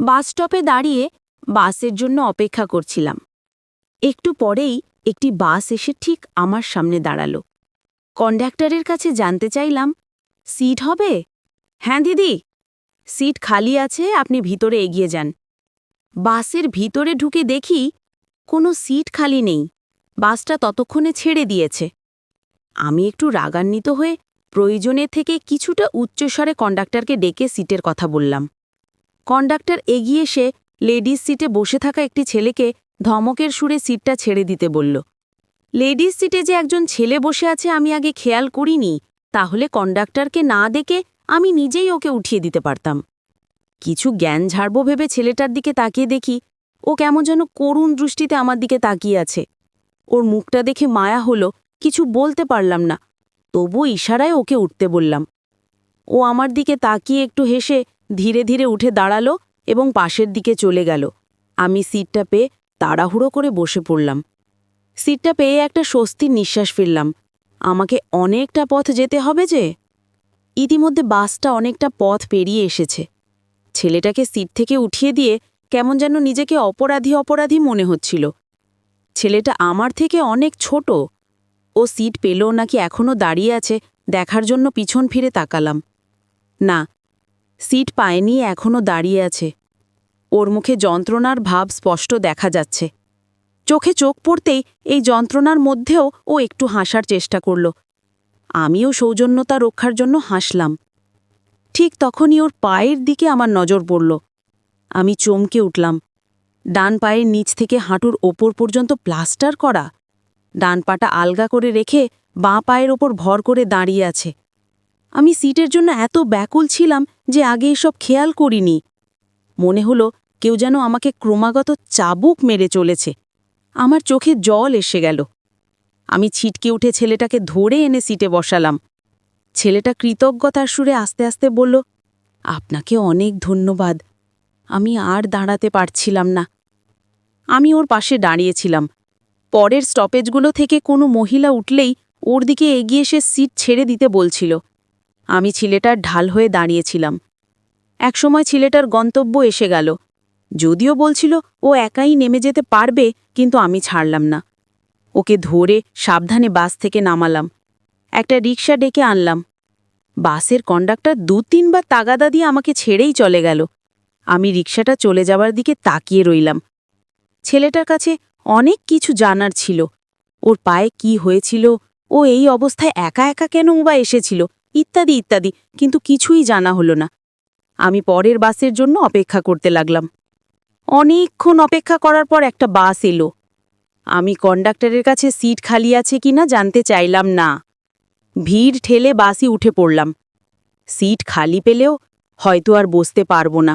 বাস স্টপে দাঁড়িয়ে বাসের জন্য অপেক্ষা করছিলাম। একটু পরেই একটি বাস এসে ঠিক আমার সামনে দাঁড়াল। কন্ডাক্টরের কাছে জানতে চাইলাম, সিট হবে? হ্যাঁ দিদি। সিট খালি আছে, আপনি ভিতরে এগিয়ে যান। বাসের ভিতরে ঢুকে দেখি কোনো সিট খালি নেই। বাসটা ততক্ষণে ছেড়ে দিয়েছে। আমি একটু রাগান্বিত হয়ে প্রয়োজনের থেকে কিছুটা উচ্চস্বরে কন্ডাক্টরকে ডেকে সিটের কথা বললাম। কন্ডাক্টর এগিয়ে এসে লেডিস সিটে বসে থাকা একটি ছেলেকে ধমকের সুরে সিটটা ছেড়ে দিতে বলল, লেডিস সিটে যে একজন ছেলে বসে আছে আমি আগে খেয়াল করিনি। তাহলে কন্ডাক্টরকে না দেখে আমি নিজেই ওকে উঠিয়ে দিতে পারতাম। কিছু জ্ঞান ঝাড়ব ভেবে ছেলেটার দিকে তাকিয়ে দেখি, ও কেমন যেন করুণ দৃষ্টিতে আমার দিকে তাকিয়ে আছে। ওর মুখটা দেখে মায়া হলো, কিছু বলতে পারলাম না। তবু ইশারায় ওকে উঠতে বললাম। ও আমার দিকে তাকিয়ে একটু হেসে ধীরে ধীরে উঠে দাঁড়াল এবং পাশের দিকে চলে গেল। আমি সিটটা পেয়ে তাড়াহুড়ো করে বসে পড়লাম। সিটটা পেয়ে একটা স্বস্তির নিঃশ্বাস ফেললাম। আমাকে অনেকটা পথ যেতে হবে যে? ইতিমধ্যে বাসটা অনেকটা পথ পেরিয়ে এসেছে। ছেলেটাকে সিট থেকে উঠিয়ে দিয়ে কেমন যেন নিজেকে অপরাধী অপরাধী মনে হচ্ছিল। ছেলেটা আমার থেকে অনেক ছোট। ও সিট পেল নাকি এখনও দাঁড়িয়ে আছে, দেখার জন্য পিছন ফিরে তাকালাম। না সিট পায়নি এখনও দাঁড়িয়ে আছে। ওর মুখে যন্ত্রণার ভাব স্পষ্ট দেখা যাচ্ছে। চোখে চোখ পড়তেই এই যন্ত্রণার মধ্যেও ও একটু হাসার চেষ্টা করল। আমিও সৌজন্যতা রক্ষার জন্য হাসলাম। ঠিক তখনই ওর পায়ের দিকে আমার নজর পড়ল। আমি চমকে উঠলাম। ডান পায়ের নিচ থেকে হাঁটুর ওপর পর্যন্ত প্লাস্টার করা। ডান পাটা আলগা করে রেখে বাঁ পায়ের ওপর ভর করে দাঁড়িয়ে আছে। আমি সিটের জন্য এত ব্যাকুল ছিলাম যে আগে এসব খেয়াল করিনি। মনে হলো কেউ যেন আমাকে ক্রমাগত চাবুক মেরে চলেছে। আমার চোখে জল এসে গেল। আমি ছিটকে উঠে ছেলেটাকে ধরে এনে সিটে বসালাম। ছেলেটা কৃতজ্ঞতার সুরে আস্তে আস্তে বলল, আপনাকে অনেক ধন্যবাদ। আমি আর দাঁড়াতে পারছিলাম না। আমি ওর পাশে দাঁড়িয়েছিলাম। পরের স্টপেজগুলো থেকে কোনো মহিলা উঠলেই ওর দিকে এগিয়ে এসে সিট ছেড়ে দিতে বলছিল। আমি ছেলেটার ঢাল হয়ে দাঁড়িয়েছিলাম। একসময় ছেলেটার গন্তব্য এসে গেল। যদিও বলছিল, ও একাই নেমে যেতে পারবে, কিন্তু আমি ছাড়লাম না। ওকে ধরে সাবধানে বাস থেকে নামালাম। একটা রিক্সা ডেকে আনলাম। বাসের কন্ডাক্টর দু তিনবার তাগাদা দিয়ে আমাকে ছেড়েই চলে গেল। আমি রিক্সাটা চলে যাবার দিকে তাকিয়ে রইলাম। ছেলেটার কাছে অনেক কিছু জানার ছিল। ওর পায়ে কি হয়েছিল? ও এই অবস্থায় একা একা কেন বা এসেছিল? ইত্যাদি ইত্যাদি। কিন্তু কিছুই জানা হলো না। আমি পরের বাসের জন্য অপেক্ষা করতে লাগলাম। অনেকক্ষণ অপেক্ষা করার পর একটা বাস এলো। আমি কন্ডাক্টরের কাছে সিট খালি আছে কিনা জানতে চাইলাম না। ভিড় ঠেলে বাসই উঠে পড়লাম। সিট খালি পেলেও হয়তো আর বসতে পারব না।